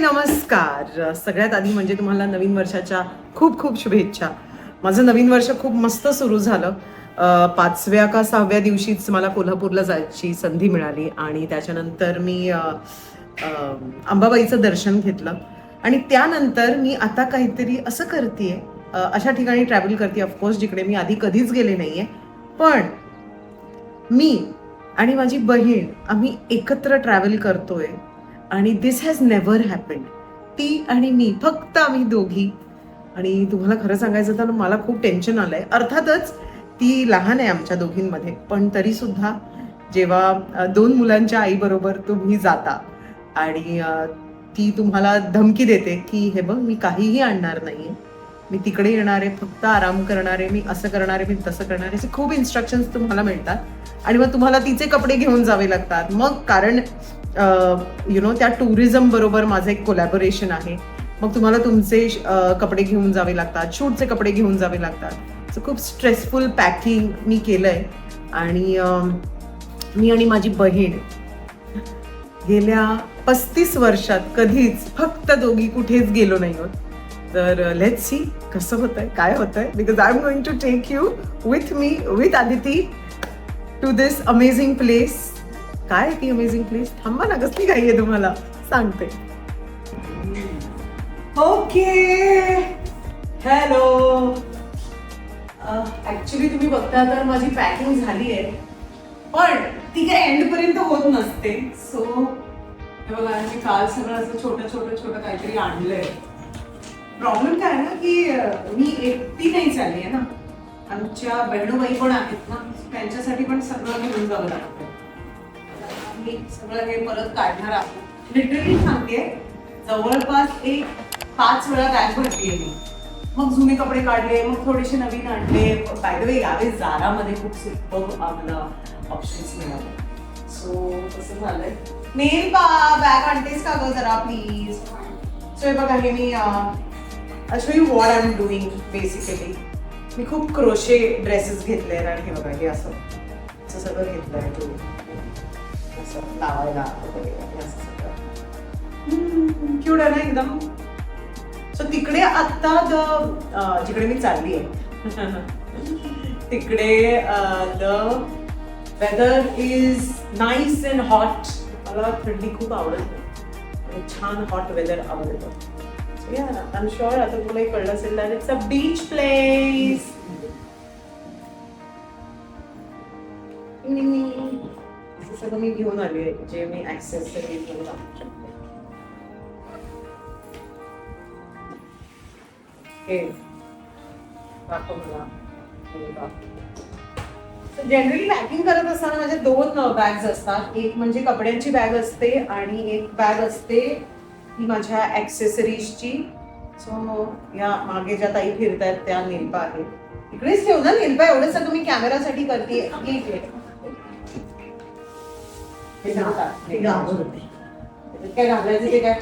नमस्कार. सगळ्यात आधी म्हणजे तुम्हाला नवीन वर्षाच्या खूप खूप शुभेच्छा. माझं नवीन वर्ष खूप मस्त सुरू झालं. पाचव्या का सहाव्या दिवशीच मला कोल्हापूरला जायची संधी मिळाली आणि त्याच्यानंतर मी अंबाबाईचं दर्शन घेतलं. आणि त्यानंतर मी आता काहीतरी असं करते अशा ठिकाणी ट्रॅव्हल करते ऑफकोर्स जिकडे मी आधी कधीच गेले नाहीये. पण मी आणि माझी बहीण आम्ही एकत्र ट्रॅव्हल करतोय. आणि दिस हॅज नेव्हर हॅपन्ड ती आणि मी फक्त आम्ही दोघी. आणि तुम्हाला खरं सांगायचं तर मला खूप टेन्शन आलंय. अर्थातच ती लहान आहे आमच्या दोघींमध्ये. पण तरी सुद्धा जेव्हा दोन मुलांच्या आईबरोबर तुम्ही जाता आणि ती तुम्हाला धमकी देते की हे बघ मी काहीही आणणार नाहीये. मी तिकडे येणार आहे फक्त आराम करणारे मी असं करणार आहे मी तसं करणार आहे. असे खूप इन्स्ट्रक्शन्स तुम्हाला मिळतात. आणि मग तुम्हाला तिचे कपडे घेऊन जावे लागतात. मग कारण यु नो त्या टुरिझम बरोबर माझं एक कोलॅबोरेशन आहे. मग तुम्हाला तुमचे कपडे घेऊन जावे लागतात शूटचे कपडे घेऊन जावे लागतात. सो खूप स्ट्रेसफुल पॅकिंग मी केलंय. आणि मी आणि माझी बहीण गेल्या पस्तीस वर्षात कधीच फक्त दोघी कुठेच गेलो नाही आहोत. तर लेट सी कसं होतंय काय होतंय? Because I am going to take you with me with Aditi to this amazing place काय ती अमेझिंग प्लेस थांबा ना कसली काही आहे तुम्हाला? सांगते. ओके हॅलो ऍक्च्युली तुम्ही बघता तर माझी पॅकिंग झाली आहे. पण ती काय एंड पर्यंत होत नसते. सो हे बघा मी काल सगळं असं छोटं छोटं छोटं काहीतरी आणलंय. प्रॉब्लेम काय आहे ना की uh, मी एकटी नाही चालली आहे ना. आमच्या बहिणूबाई पण आहेत ना. त्यांच्यासाठी पण सगळं घेऊन जावं लागतं मी सगळं हे परत काढणार आहोत. लिटरली सांगते जवळपास एक पाच वेळा बॅग भरतीये मी. मग जुने कपडे काढले मग थोडेसे नवीन आणले. बाय द वे यावेळेस जारामध्ये खूप सुपर आम्हाला ऑप्शन्स मिळाले. सो कसं झालंय. नेल बा बॅग आणतेस का ग जरा प्लीज सो हे बघा हे मी show you what I am doing basically मी खूप क्रोशे ड्रेसेस घेतले आणि हे बघा हे असं. सगळं घेतलं आहे तुम्ही असं लावायला वगैरे असं सगळं क्यूट आहे ना एकदम? सो तिकडे आता द अं, जिकडे मी चालली आहे तिकडे the weather is nice and hot मला थंडी खूप आवडत आणि छान हॉट वेदर आवडतं. So yeah, I'm sure आता तुला कळलं असेल that it's a beach place. असं सगळं मी घेऊन आले जे मी ऍक्सेस म्हणून वापरू शकते. हे दाखव मला. जनरली पॅकिंग करत असताना माझ्या दोन बॅग्स असतात. एक म्हणजे कपड्यांची बॅग असते आणि एक बॅग असते ती माझ्या ऍक्सेसरीजची सो या मागे ज्या ताई फिरतायत त्या नेलपा आहेत. इकडेच ठेव ना नेलपा एवढं सगळं मी कॅमेरासाठी करते. काय घालायचं ते काय?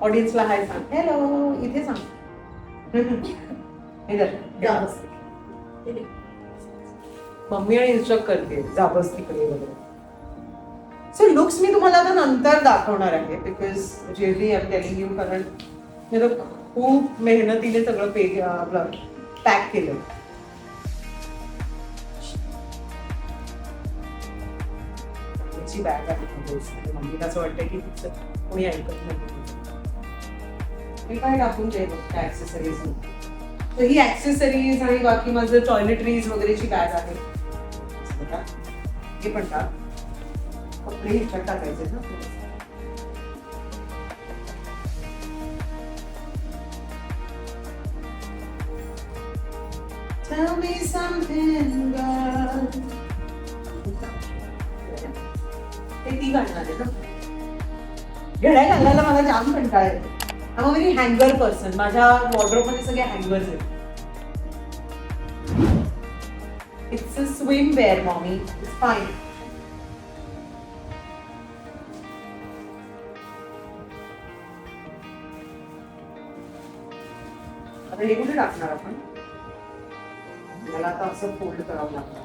ऑडियन्सला हाय सांग. हॅलो इथे सांग. इधर मम्मी आणि इन्स्ट्रक्ट करते. जा बस तिकडे वगैरे. सो लुक्स मी तुम्हाला आता नंतर दाखवणार आहे because really I am telling you कारण मी तर खूप मेहनतीने सगळं पे आपलं पॅक केलं ची बॅग आहे मम्मीला असं वाटतं की तिचं कोणी ऐकत नाही. मी काय टाकून ते बघते ऍक्सेसरीज तर ही ऍक्सेसरीज आणि बाकी माझं टॉयलेटरीज वगैरेची बॅग आहे. हे पण का कपडे ह्याच्यात टाकायचे ना Tell me something, girl. ते ती घालणार आहे ना. घड्या घालायला मला जाम कंटाळ येतो. आम मी हँगर पर्सन. माझ्या वॉर्ड्रोबमध्ये सगळे हँगर्स आहेत. It's a swimwear mommy it's fine आता हे कुठे टाकणार आपण? मला आता असं फोल्ड करावं लागतं.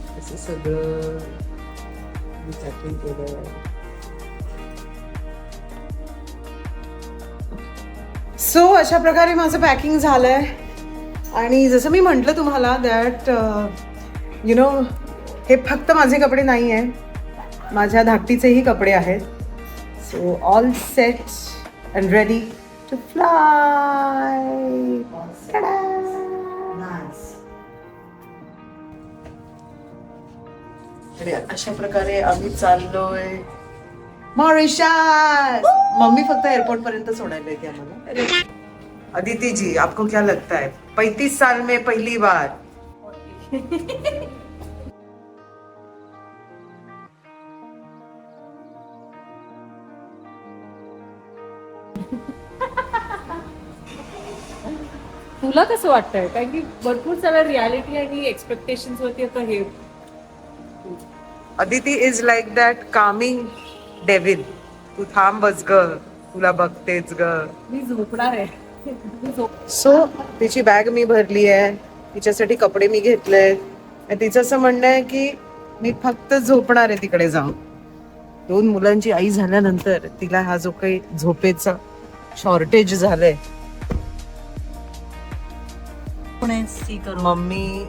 असं सगळं मी केलं. सो अशा प्रकारे माझं पॅकिंग झालं आहे आणि जसं मी म्हटलं तुम्हाला दॅट यु नो हे फक्त माझे कपडे नाही आहे माझ्या धाकटीचेही कपडे आहेत. So all set and ready to fly अशा प्रकारे आम्ही चाललोय. मॉरिशस! मम्मी फक्त एअरपोर्ट पर्यंत सोडायला येते आम्हाला. अदिति जी आपको क्या लगता है? पैंतीस साल में पहली बार. तुला कसं वाटतंय? कारण की भरपूर सगळ्या रियालिटी आणि एक्सपेक्टेशन वरती आता हे Aditi is like that coming devil तू थांब बस ग तुला बघतेच ग. मी झोपणार आहे. सो तिची बॅग मी भरली आहे. तिच्यासाठी कपडे मी घेतले आणि तिचं असं म्हणणं आहे की मी फक्त झोपणार आहे तिकडे जाऊन. दोन मुलांची आई झाल्यानंतर तिला हा जो काही झोपेचा शॉर्टेज झालंय. मम्मी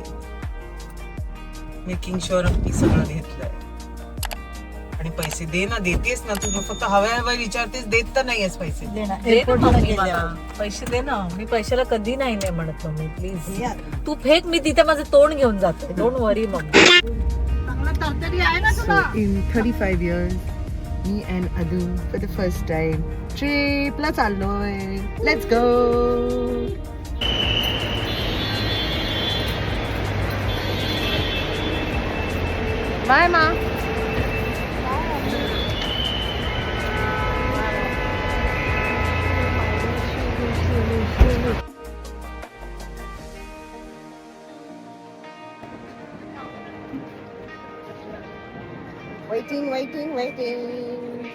मेकिंग शुअर की सगळं घेतलंय आणि पैसे दे ना देतेस ना तू फक्त हव्या हव्या विचारतेस देत तर नाहीयेस पैसे दे ना Airport मम्मी मध्ये मला. गेल्यावर. पैसे दे ना मी पैशाला कधी नाही नाही म्हणत मम्मी प्लीज. तू फेक मी तिथे माझं तोंड घेऊन जाते don't worry mummy So in 35 years, me and Adu for the first time trip ला चाललोय. Let's go. Bye ma. Waiting, waiting, waiting.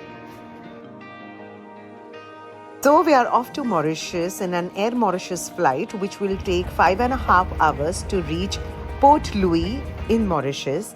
So we are off to Mauritius in an Air Mauritius flight, which will take five and a half hours to reach Port Louis in Mauritius.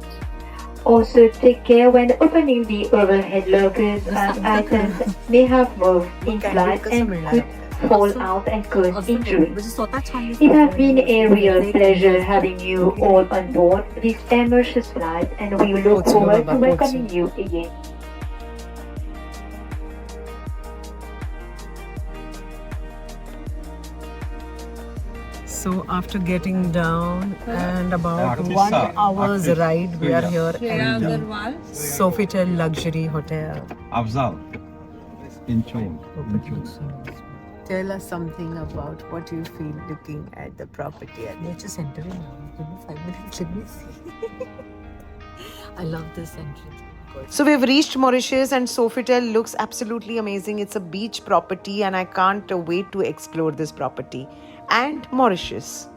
Also take care when opening the overhead lockers as items may have moved in flight and could fall out and cause injury. It has been a real pleasure having you all on board. This ambitious flight and we look forward to welcoming you again. So after getting down and about one hour's ride, we are here at the Sofitel Luxury Hotel. Abzal, in Tell us something about what you feel looking at the property at nature center. Give me five minutes, let me see. I love this entrance. So we've reached Mauritius and Sofitel looks absolutely amazing. It's a beach property and I can't wait to explore this property. And Mauritius.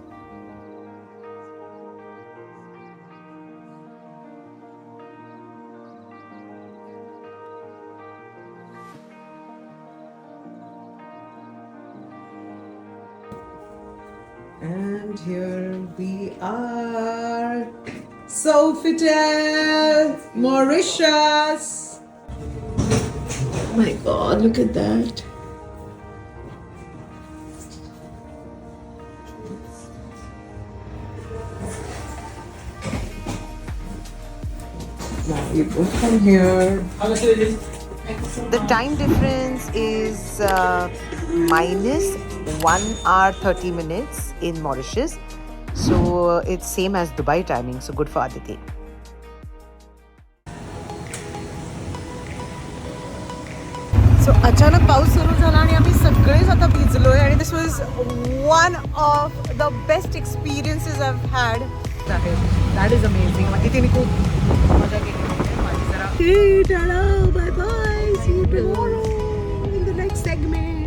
And here we are. Sofitel, Mauritius. Oh my god, look at that. Now you go from here. The time difference is uh, minus 1 hour 30 minutes in Mauritius. So uh, it's same as Dubai timing. So good for Aditi. So अचानक पाऊस सुरू झाला आणि आम्ही सगळेच आता भिजलोय आणि this was one of the best experiences I had that is amazing म्हणजे तिने खूप मजा केली माझी जरा bye bye see you tomorrow in the next segment